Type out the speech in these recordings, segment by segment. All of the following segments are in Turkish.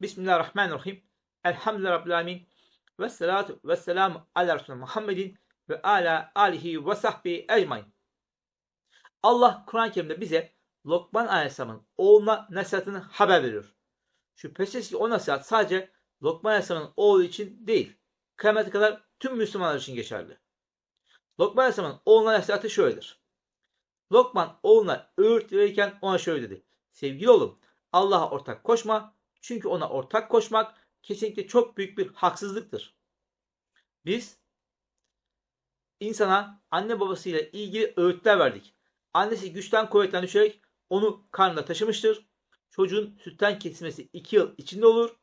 Bismillahirrahmanirrahim. Elhamdülillahi Rabbil Alemin. Ve salatu ve selamu ala Resulü Muhammedin ve ala alihi ve sahbihi ecmain. Allah Kur'an-ı Kerim'de bize Lokman Aleyhisselam'ın oğluna nasihatını haber veriyor. Şüphesiz ki o nasihat sadece Lokman Aleyhisselam'ın oğlu için değil, kıyamete kadar tüm Müslümanlar için geçerli. Lokman Aleyhisselam'ın oğluna nasihatı şöyledir. Lokman oğluna öğüt verirken ona şöyle dedi. Sevgili oğlum Allah'a ortak koşma çünkü ona ortak koşmak kesinlikle çok büyük bir haksızlıktır. Biz insana anne babasıyla ilgili öğütler verdik. Annesi güçten kuvvetten düşerek onu karnında taşımıştır. Çocuğun sütten kesilmesi 2 yıl içinde olur.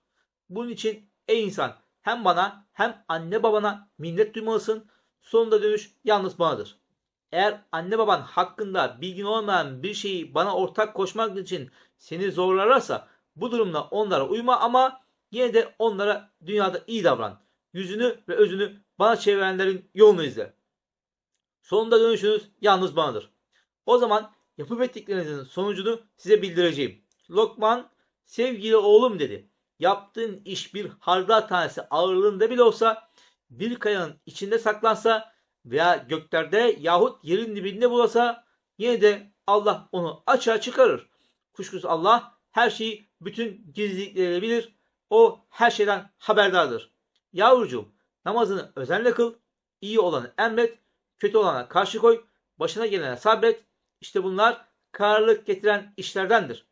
Bunun için ey insan hem bana hem anne babana minnet duymalısın. Sonunda dönüş yalnız banadır. Eğer anne baban hakkında bilgin olmayan bir şeyi bana ortak koşmak için seni zorlarlarsa bu durumda onlara uyma ama yine de onlara dünyada iyi davran. Yüzünü ve özünü bana çevirenlerin yolunu izle. Sonunda dönüşünüz yalnız banadır. O zaman yapıp ettiklerinizin sonucunu size bildireceğim. Lokman sevgili oğlum dedi. Yaptığın iş bir hardal tanesi ağırlığında bile olsa bir kayanın içinde saklansa veya göklerde yahut yerin dibinde bulasa yine de Allah onu açığa çıkarır. Kuşkusuz Allah her şeyi bütün gizlilikleriyle bilir. O her şeyden haberdardır. Yavrucuğum namazını özenle kıl. iyi olanı emret. Kötü olana karşı koy. Başına gelene sabret. İşte bunlar kararlılık getiren işlerdendir.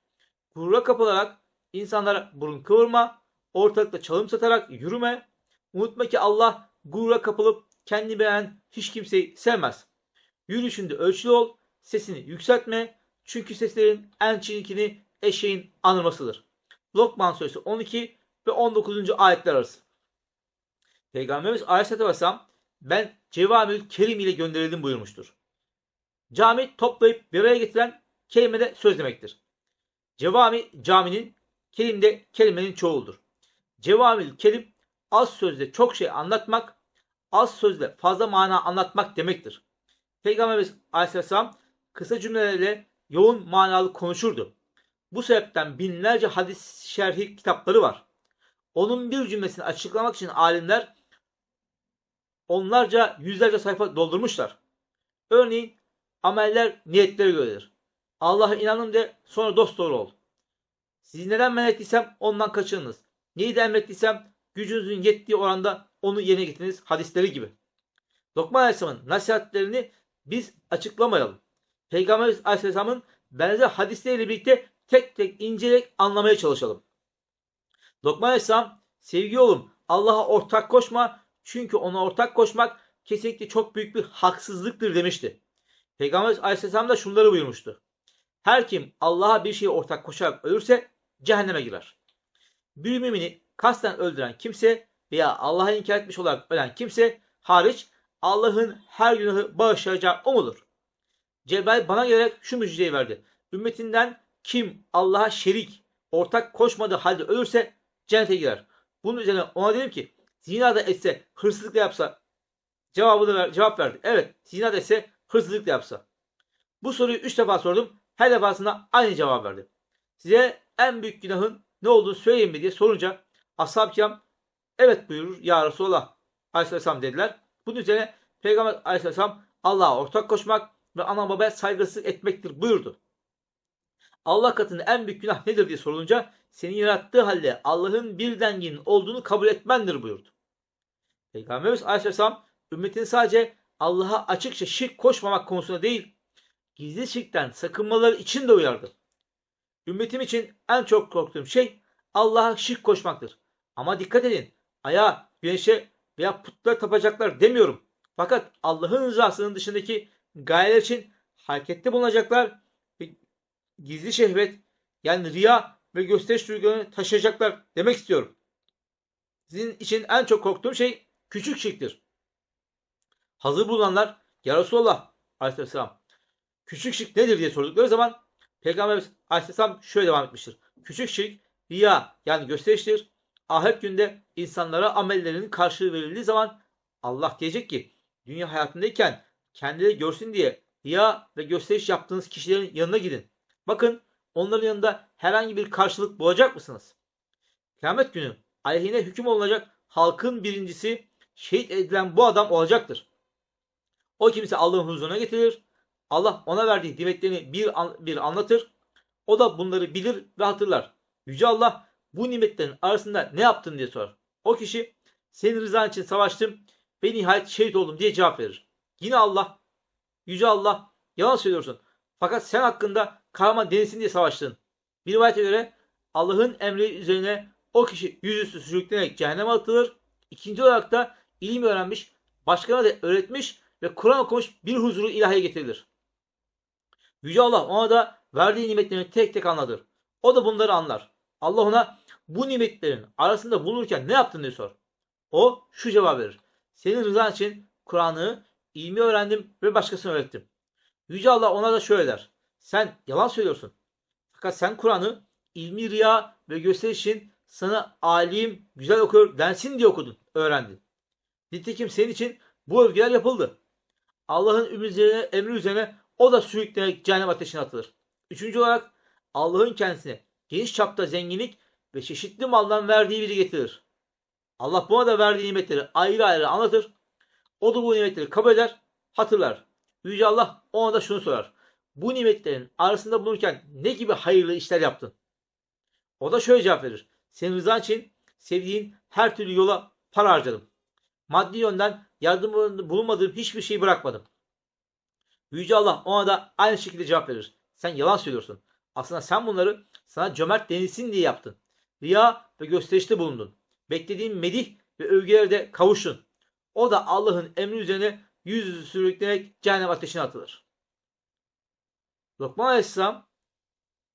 Gurura kapılarak insanlara burun kıvırma. Ortalıkta çalım satarak yürüme. Unutma ki Allah gurura kapılıp kendi beğen hiç kimseyi sevmez. Yürüyüşünde ölçülü ol. Sesini yükseltme. Çünkü seslerin en çirkini eşeğin anırmasıdır. Lokman suresi 12 ve 19. ayetler arası. Peygamberimiz Aleyhisselatü Vesselam ben Cevamül Kerim ile gönderildim buyurmuştur. Cami toplayıp bir araya getiren kelimede söz demektir. Cevami caminin, kelim de kelimenin çoğuldur. Cevamül kelim az sözle çok şey anlatmak, az sözle fazla mana anlatmak demektir. Peygamberimiz Aleyhisselam kısa cümlelerle yoğun manalı konuşurdu. Bu sebepten binlerce hadis şerhi kitapları var. Onun bir cümlesini açıklamak için alimler onlarca yüzlerce sayfa doldurmuşlar. Örneğin ameller niyetlere göredir. Allah'a inanın de sonra dost doğru ol. Sizi neden men ettiysem ondan kaçınınız. Neyi de emrettiysem gücünüzün yettiği oranda onu yerine getiriniz hadisleri gibi. Lokman Aleyhisselam'ın nasihatlerini biz açıklamayalım. Peygamberimiz Aleyhisselam'ın benzer hadisleriyle birlikte tek tek inceleyerek anlamaya çalışalım. Lokman Aleyhisselam sevgi oğlum Allah'a ortak koşma çünkü ona ortak koşmak kesinlikle çok büyük bir haksızlıktır demişti. Peygamber Aleyhisselam da şunları buyurmuştu. Her kim Allah'a bir şeye ortak koşarak ölürse cehenneme girer. Bir mümini kasten öldüren kimse veya Allah'a inkar etmiş olarak ölen kimse hariç Allah'ın her günahı bağışlayacağı o mudur? Cebrail bana gelerek şu müjdeyi verdi. Ümmetinden kim Allah'a şerik, ortak koşmadığı halde ölürse cennete girer. Bunun üzerine ona dedim ki zina da etse, hırsızlık da yapsa cevabını ver, cevap verdi. Evet zina da etse, hırsızlık da yapsa. Bu soruyu üç defa sordum. Her defasında aynı cevap verdi. Size en büyük günahın ne olduğunu söyleyeyim mi diye sorunca ashab-ı kiram evet buyurur ya Resulallah aleyhisselam dediler. Bunun üzerine Peygamber aleyhisselam Allah'a ortak koşmak ve ana babaya saygısızlık etmektir buyurdu. Allah katında en büyük günah nedir diye sorulunca seni yarattığı halde Allah'ın bir denginin olduğunu kabul etmendir buyurdu. Peygamberimiz Aleyhisselam ümmetini sadece Allah'a açıkça şirk koşmamak konusunda değil, gizli şirkten sakınmaları için de uyardı. Ümmetim için en çok korktuğum şey Allah'a şirk koşmaktır. Ama dikkat edin, aya, güneşe veya putlara tapacaklar demiyorum. Fakat Allah'ın rızasının dışındaki gayeler için harekette bulunacaklar gizli şehvet yani riya ve gösteriş duygularını taşıyacaklar demek istiyorum. Sizin için en çok korktuğum şey küçük şirktir. Hazır bulunanlar ya Resulallah aleyhisselam küçük şirk nedir diye sordukları zaman Peygamberimiz aleyhisselam şöyle devam etmiştir. Küçük şirk riya yani gösteriştir. Ahiret günde insanlara amellerinin karşılığı verildiği zaman Allah diyecek ki dünya hayatındayken kendileri görsün diye riya ve gösteriş yaptığınız kişilerin yanına gidin. Bakın onların yanında herhangi bir karşılık bulacak mısınız? Kıyamet günü aleyhine hüküm olunacak halkın birincisi şehit edilen bu adam olacaktır. O kimse Allah'ın huzuruna getirilir. Allah ona verdiği nimetlerini bir, an- bir anlatır. O da bunları bilir ve hatırlar. Yüce Allah bu nimetlerin arasında ne yaptın diye sorar. O kişi senin rızan için savaştım ve nihayet şehit oldum diye cevap verir. Yine Allah, Yüce Allah yalan söylüyorsun. Fakat sen hakkında kahraman denilsin diye savaştın. Bir rivayete göre Allah'ın emri üzerine o kişi yüzüstü sürüklenerek cehenneme atılır. İkinci olarak da ilim öğrenmiş, başkana da öğretmiş ve Kur'an okumuş bir huzuru ilahiye getirilir. Yüce Allah ona da verdiği nimetlerini tek tek anlatır. O da bunları anlar. Allah ona bu nimetlerin arasında bulunurken ne yaptın diye sor. O şu cevap verir. Senin rızan için Kur'an'ı, ilmi öğrendim ve başkasına öğrettim. Yüce Allah ona da şöyle der. Sen yalan söylüyorsun. Fakat sen Kur'an'ı ilmi riya ve gösteriş için sana alim, güzel okur densin diye okudun, öğrendin. Nitekim senin için bu övgüler yapıldı. Allah'ın emri üzerine o da sürüklenerek cehennem ateşine atılır. Üçüncü olarak Allah'ın kendisine geniş çapta zenginlik ve çeşitli maldan verdiği biri getirir. Allah buna da verdiği nimetleri ayrı ayrı anlatır. O da bu nimetleri kabul eder, hatırlar. Yüce Allah ona da şunu sorar. Bu nimetlerin arasında bulunurken ne gibi hayırlı işler yaptın? O da şöyle cevap verir. Senin rızan için sevdiğin her türlü yola para harcadım. Maddi yönden yardım bulunmadığım hiçbir şeyi bırakmadım. Yüce Allah ona da aynı şekilde cevap verir. Sen yalan söylüyorsun. Aslında sen bunları sana cömert denilsin diye yaptın. Riya ve gösterişte bulundun. Beklediğin medih ve övgülere de kavuştun. O da Allah'ın emri üzerine yüz yüzü sürüklenerek cehennem ateşine atılır. Lokman Aleyhisselam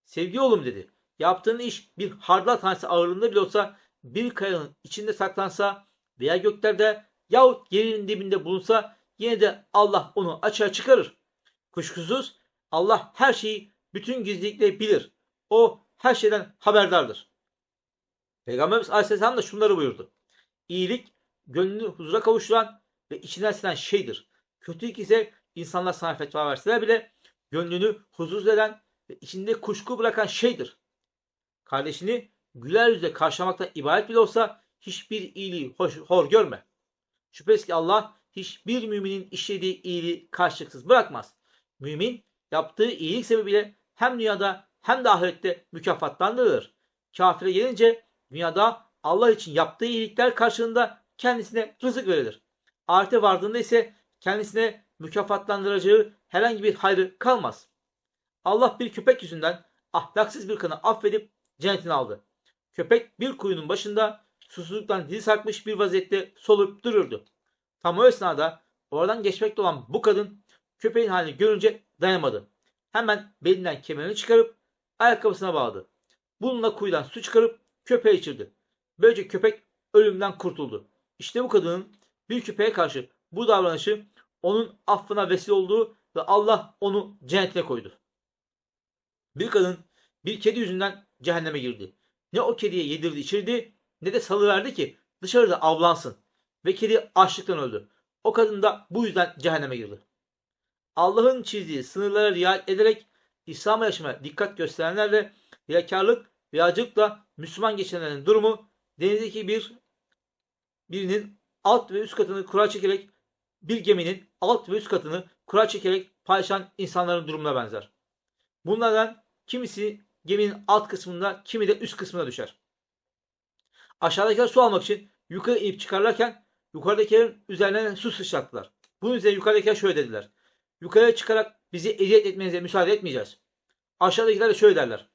sevgili oğlum dedi. Yaptığın iş bir hardal tanesi ağırlığında bile olsa bir kayanın içinde saklansa veya göklerde yahut yerin dibinde bulunsa yine de Allah onu açığa çıkarır. Kuşkusuz Allah her şeyi bütün gizlilikle bilir. O her şeyden haberdardır. Peygamberimiz Aleyhisselam da şunları buyurdu. İyilik gönlünü huzura kavuşturan ve içinden sinen şeydir. Kötülük ise insanlar sana fetva verseler bile gönlünü huzursuz eden ve içinde kuşku bırakan şeydir. Kardeşini güler yüzle karşılamaktan ibaret bile olsa hiçbir iyiliği hoş, hor görme. Şüphesiz ki Allah hiçbir müminin işlediği iyiliği karşılıksız bırakmaz. Mümin yaptığı iyilik sebebiyle hem dünyada hem de ahirette mükafatlandırılır. Kafire gelince dünyada Allah için yaptığı iyilikler karşılığında kendisine rızık verilir. Ahirete vardığında ise kendisine mükafatlandıracağı herhangi bir hayrı kalmaz. Allah bir köpek yüzünden ahlaksız bir kanı affedip cennetine aldı. Köpek bir kuyunun başında susuzluktan dili sarkmış bir vaziyette solup duruyordu. Tam o esnada oradan geçmekte olan bu kadın köpeğin halini görünce dayanamadı. Hemen belinden kemerini çıkarıp ayakkabısına bağladı. Bununla kuyudan su çıkarıp köpeğe içirdi. Böylece köpek ölümden kurtuldu. İşte bu kadının bir köpeğe karşı bu davranışı onun affına vesile olduğu ve Allah onu cennetine koydu. Bir kadın bir kedi yüzünden cehenneme girdi. Ne o kediye yedirdi içirdi ne de salıverdi ki dışarıda avlansın. Ve kedi açlıktan öldü. O kadın da bu yüzden cehenneme girdi. Allah'ın çizdiği sınırlara riayet ederek İslam'a yaşamaya dikkat gösterenlerle riyakarlık ve acılıkla Müslüman geçenlerin durumu denizdeki bir birinin alt ve üst katını kura çekerek bir geminin alt ve üst katını kura çekerek paylaşan insanların durumuna benzer. Bunlardan kimisi geminin alt kısmında, kimi de üst kısmına düşer. Aşağıdakiler su almak için yukarı inip çıkarlarken yukarıdakilerin üzerine su sıçrattılar. Bunun üzerine yukarıdakiler şöyle dediler. Yukarıya çıkarak bizi eziyet etmenize müsaade etmeyeceğiz. Aşağıdakiler de şöyle derler.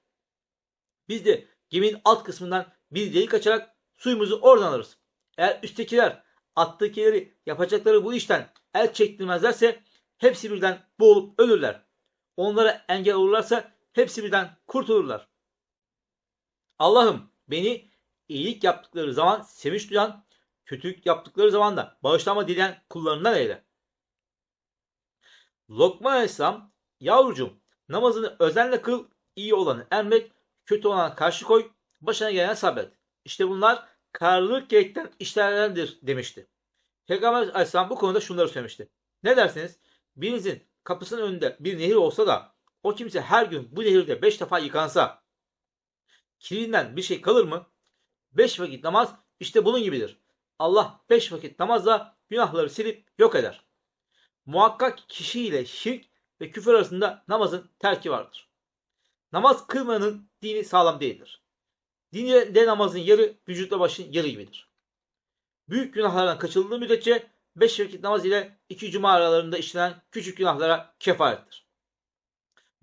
Biz de geminin alt kısmından bir delik açarak suyumuzu oradan alırız. Eğer üsttekiler alttakileri yapacakları bu işten el çektirmezlerse hepsi birden boğulup ölürler. Onlara engel olurlarsa hepsi birden kurtulurlar. Allah'ım beni iyilik yaptıkları zaman sevinç duyan, kötülük yaptıkları zaman da bağışlama dileyen kullarından eyle. Lokman Aleyhisselam yavrucuğum namazını özenle kıl, iyi olanı emret, kötü olana karşı koy, başına gelen sabret. İşte bunlar karlılık gerektiren işlerdendir demişti. Peygamber Aleyhisselam bu konuda şunları söylemişti. Ne dersiniz? Birinizin kapısının önünde bir nehir olsa da o kimse her gün bu nehirde beş defa yıkansa kirinden bir şey kalır mı? Beş vakit namaz işte bunun gibidir. Allah beş vakit namazla günahları silip yok eder. Muhakkak kişiyle şirk ve küfür arasında namazın terki vardır. Namaz kılmanın dini sağlam değildir. Dinde namazın yarı vücutla başın yarı gibidir. Büyük günahlardan kaçınıldığı müddetçe beş vakit namaz ile iki cuma aralarında işlenen küçük günahlara kefarettir.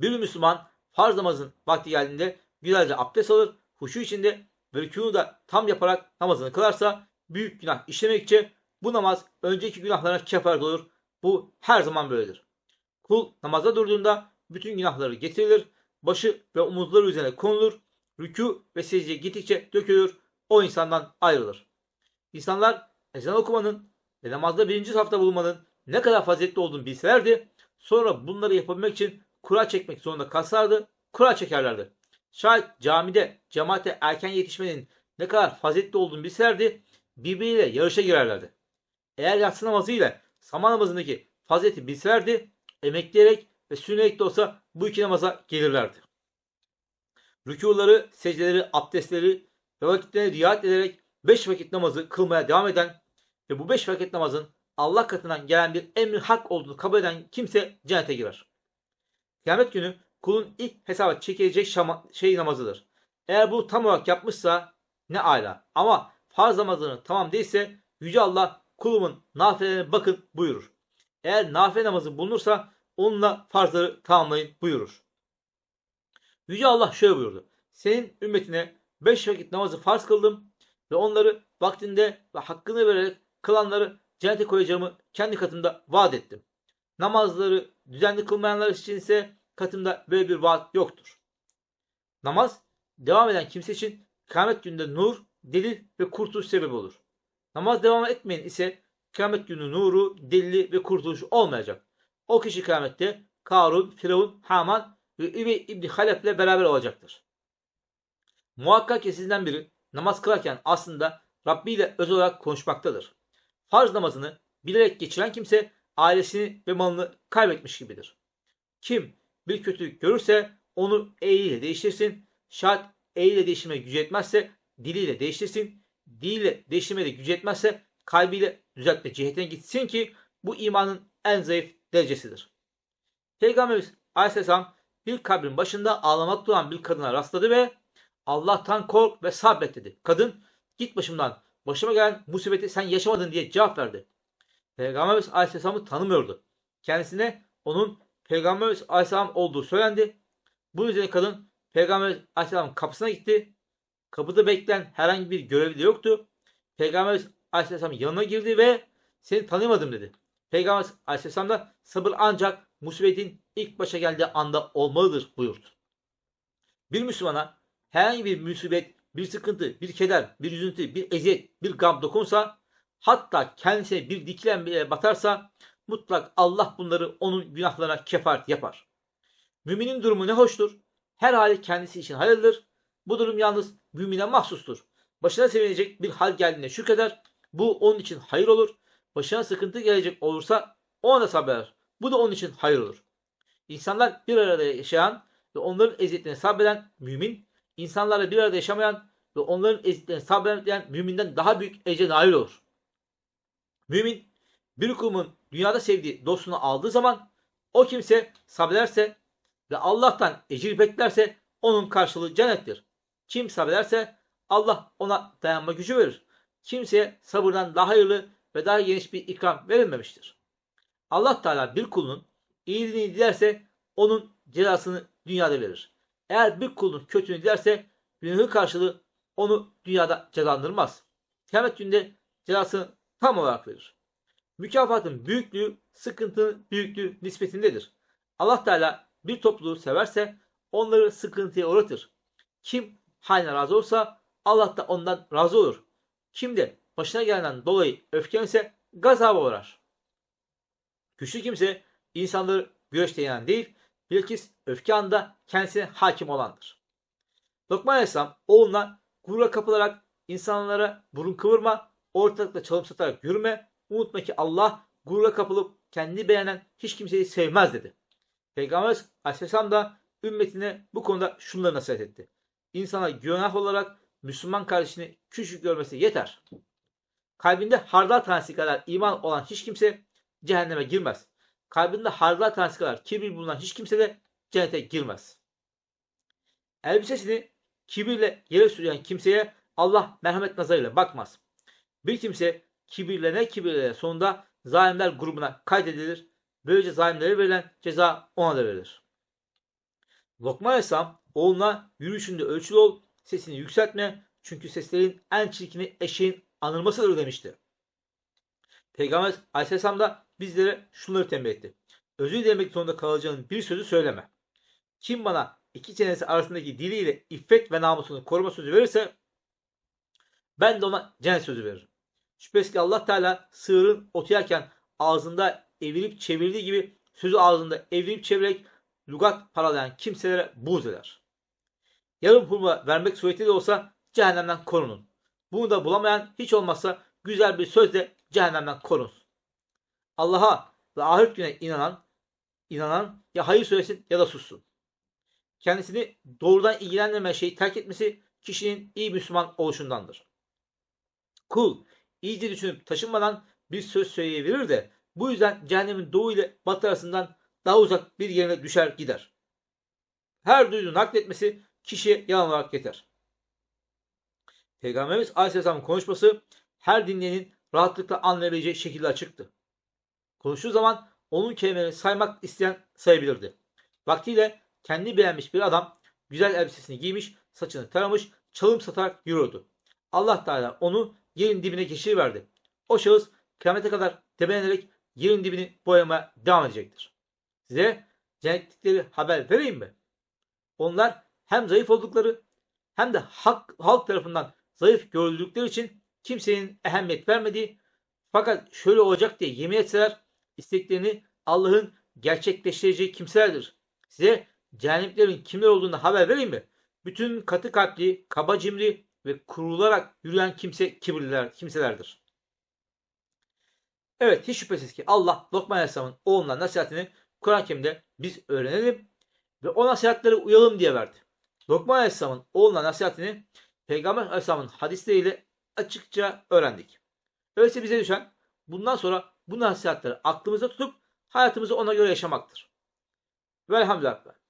Bir Müslüman farz namazın vakti geldiğinde güzelce abdest alır, huşu içinde ve rükûnu da tam yaparak namazını kılarsa büyük günah işlemekçe bu namaz önceki günahlara kefaret olur. Bu her zaman böyledir. Kul namaza durduğunda bütün günahları getirilir, başı ve omuzları üzerine konulur, rükû ve secdeye gittikçe dökülür, o insandan ayrılır. İnsanlar ezan okumanın ve namazda birinci safta bulunmanın ne kadar faziletli olduğunu bilselerdi, sonra bunları yapabilmek için kura çekmek zorunda kalsalardı, kura çekerlerdi. Şayet camide cemaate erken yetişmenin ne kadar faziletli olduğunu bilselerdi, birbiriyle yarışa girerlerdi. Eğer yatsı namazı ile sabah namazındaki fazileti bilselerdi, emekleyerek ve sünnerek de olsa bu iki namaza gelirlerdi. Rükuları, secdeleri, abdestleri ve vakitlerine riayet ederek beş vakit namazı kılmaya devam eden ve bu beş vakit namazın Allah katından gelen bir emri hak olduğunu kabul eden kimse cennete girer. Kıyamet günü kulun ilk hesaba çekilecek şama, şey namazıdır. Eğer bu tam olarak yapmışsa ne ala. Ama farz namazının tamam değilse Yüce Allah kulumun nafilelerine bakın buyurur. Eğer nafile namazı bulunursa onunla farzları tamamlayın buyurur. Yüce Allah şöyle buyurdu. Senin ümmetine beş vakit namazı farz kıldım ve onları vaktinde ve hakkını vererek kılanları cennete koyacağımı kendi katımda vaat ettim. Namazları düzenli kılmayanlar için ise katımda böyle bir vaat yoktur. Namaz devam eden kimse için kıyamet gününde nur, delil ve kurtuluş sebebi olur. Namaz devam etmeyen ise kıyamet günü nuru, delili ve kurtuluş olmayacak. O kişi kıyamette Karun, Firavun, Haman ve Übey İbni Halep ile beraber olacaktır. Muhakkak ki sizden biri namaz kılarken aslında Rabbi ile özel olarak konuşmaktadır. Farz namazını bilerek geçiren kimse ailesini ve malını kaybetmiş gibidir. Kim bir kötülük görürse onu eliyle değiştirsin. Şayet eliyle değiştirmeye gücü yetmezse diliyle değiştirsin. Diliyle değiştirmeye de gücü yetmezse kalbiyle düzeltme cihetine gitsin ki bu imanın en zayıf derecesidir. Peygamberimiz Aleyhisselam bir kabrin başında ağlamakta olan bir kadına rastladı ve Allah'tan kork ve sabret dedi. Kadın git başımdan başıma gelen musibeti sen yaşamadın diye cevap verdi. Peygamberimiz Aleyhisselam'ı tanımıyordu. Kendisine onun Peygamberimiz Aleyhisselam olduğu söylendi. Bu üzerine kadın Peygamberimiz Aleyhisselam kapısına gitti. Kapıda bekleyen herhangi bir görevli yoktu. Peygamberimiz Aleyhisselam yanına girdi ve seni tanımadım dedi. Peygamberimiz Aleyhisselam da sabır ancak musibetin ilk başa geldiği anda olmalıdır buyurdu. Bir Müslümana herhangi bir musibet, bir sıkıntı, bir keder, bir üzüntü, bir eziyet, bir gam dokunsa hatta kendisine bir dikilen batarsa mutlak Allah bunları onun günahlarına kefaret yapar. Müminin durumu ne hoştur. Her hali kendisi için hayırlıdır. Bu durum yalnız mümine mahsustur. Başına sevinecek bir hal geldiğinde şükreder. Bu onun için hayır olur. Başına sıkıntı gelecek olursa ona sabreder. Bu da onun için hayır olur. İnsanlar bir arada yaşayan ve onların eziyetlerine sabreden mümin, insanlarla bir arada yaşamayan ve onların eziyetlerine sabreden müminden daha büyük ecre nail olur. Mümin, bir kulumun dünyada sevdiği dostunu aldığı zaman o kimse sabrederse ve Allah'tan ecir beklerse onun karşılığı cennettir. Kim sabrederse Allah ona dayanma gücü verir. Kimseye sabırdan daha hayırlı ve daha geniş bir ikram verilmemiştir. Allah Teala bir kulunun iyiliğini dilerse onun cezasını dünyada verir. Eğer bir kulun kötülüğünü dilerse günahı karşılığı onu dünyada cezalandırmaz. Kıyamet günde cezasını tam olarak verir. Mükafatın büyüklüğü sıkıntının büyüklüğü nispetindedir. Allah Teala bir topluluğu severse onları sıkıntıya uğratır. Kim haline razı olsa Allah da ondan razı olur. Kim de başına gelenden dolayı öfkelenirse gazaba uğrar. Güçlü kimse insanları güreşte yenen değil, bilakis öfke anda kendisine hakim olandır. Lokman Aleyhisselam oğluna gurura kapılarak insanlara burun kıvırma, ortalıkta çalım satarak yürüme, unutma ki Allah gurura kapılıp kendi beğenen hiç kimseyi sevmez dedi. Peygamber Aleyhisselam da ümmetine bu konuda şunları nasihat etti. İnsana günah olarak Müslüman kardeşini küçük görmesi yeter. Kalbinde hardal tanesi kadar iman olan hiç kimse cehenneme girmez. Kalbinde hardal tanesi kadar kibir bulunan hiç kimse de cennete girmez. Elbisesini kibirle yere süren kimseye Allah merhamet nazarıyla bakmaz. Bir kimse kibirle ne kibirle sonunda zalimler grubuna kaydedilir. Böylece zalimlere verilen ceza ona da verilir. Lokman Aleyhisselam oğluna yürüyüşünde ölçülü ol, sesini yükseltme çünkü seslerin en çirkini eşeğin anılmasıdır demişti. Peygamber Aleyhisselam da bizlere şunları tembih etti. Özür dilemek zorunda kalacağın bir sözü söyleme. Kim bana iki çenesi arasındaki diliyle iffet ve namusunu koruma sözü verirse ben de ona cennet sözü veririm. Şüphesiz ki Allah Teala sığırın otu yerken ağzında evirip çevirdiği gibi sözü ağzında evirip çevirerek lugat paralayan kimselere buğz eder. Yarım hurma vermek suretiyle olsa cehennemden korunun. Bunu da bulamayan hiç olmazsa güzel bir sözle cehennemden korunsun. Allah'a ve ahiret güne inanan, inanan ya hayır söylesin ya da sussun. Kendisini doğrudan ilgilendirmeyen şeyi terk etmesi kişinin iyi Müslüman oluşundandır. Kul iyice düşünüp taşınmadan bir söz söyleyebilir de bu yüzden cehennemin doğu ile batı arasından daha uzak bir yerine düşer gider. Her duyduğunu nakletmesi kişiye yalan olarak yeter. Peygamberimiz Aleyhisselam'ın konuşması her dinleyenin rahatlıkla anlayabileceği şekilde açıktı. Konuştuğu zaman onun kelimelerini saymak isteyen sayabilirdi. Vaktiyle kendi beğenmiş bir adam güzel elbisesini giymiş, saçını taramış, çalım satarak yürüyordu. Allah Teala onu yerin dibine geçiriverdi. O şahıs kıyamete kadar tebelenerek yerin dibini boyamaya devam edecektir. Size cennetlikleri haber vereyim mi? Onlar hem zayıf oldukları hem de halk, halk tarafından zayıf görüldükleri için kimsenin ehemmiyet vermediği fakat şöyle olacak diye yemin etseler isteklerini Allah'ın gerçekleştireceği kimselerdir. Size cehennemliklerin kimler olduğunu haber vereyim mi? Bütün katı kalpli, kaba cimri ve kurularak yürüyen kimse kibirliler, kimselerdir. Evet hiç şüphesiz ki Allah Lokman Aleyhisselam'ın oğluna nasihatini Kur'an-ı Kerim'de biz öğrenelim ve o nasihatlere uyalım diye verdi. Lokman Aleyhisselam'ın oğluna nasihatini Peygamber Aleyhisselam'ın hadisleriyle açıkça öğrendik. Öyleyse bize düşen bundan sonra bu nasihatleri aklımızda tutup hayatımızı ona göre yaşamaktır. Velhamdülillah.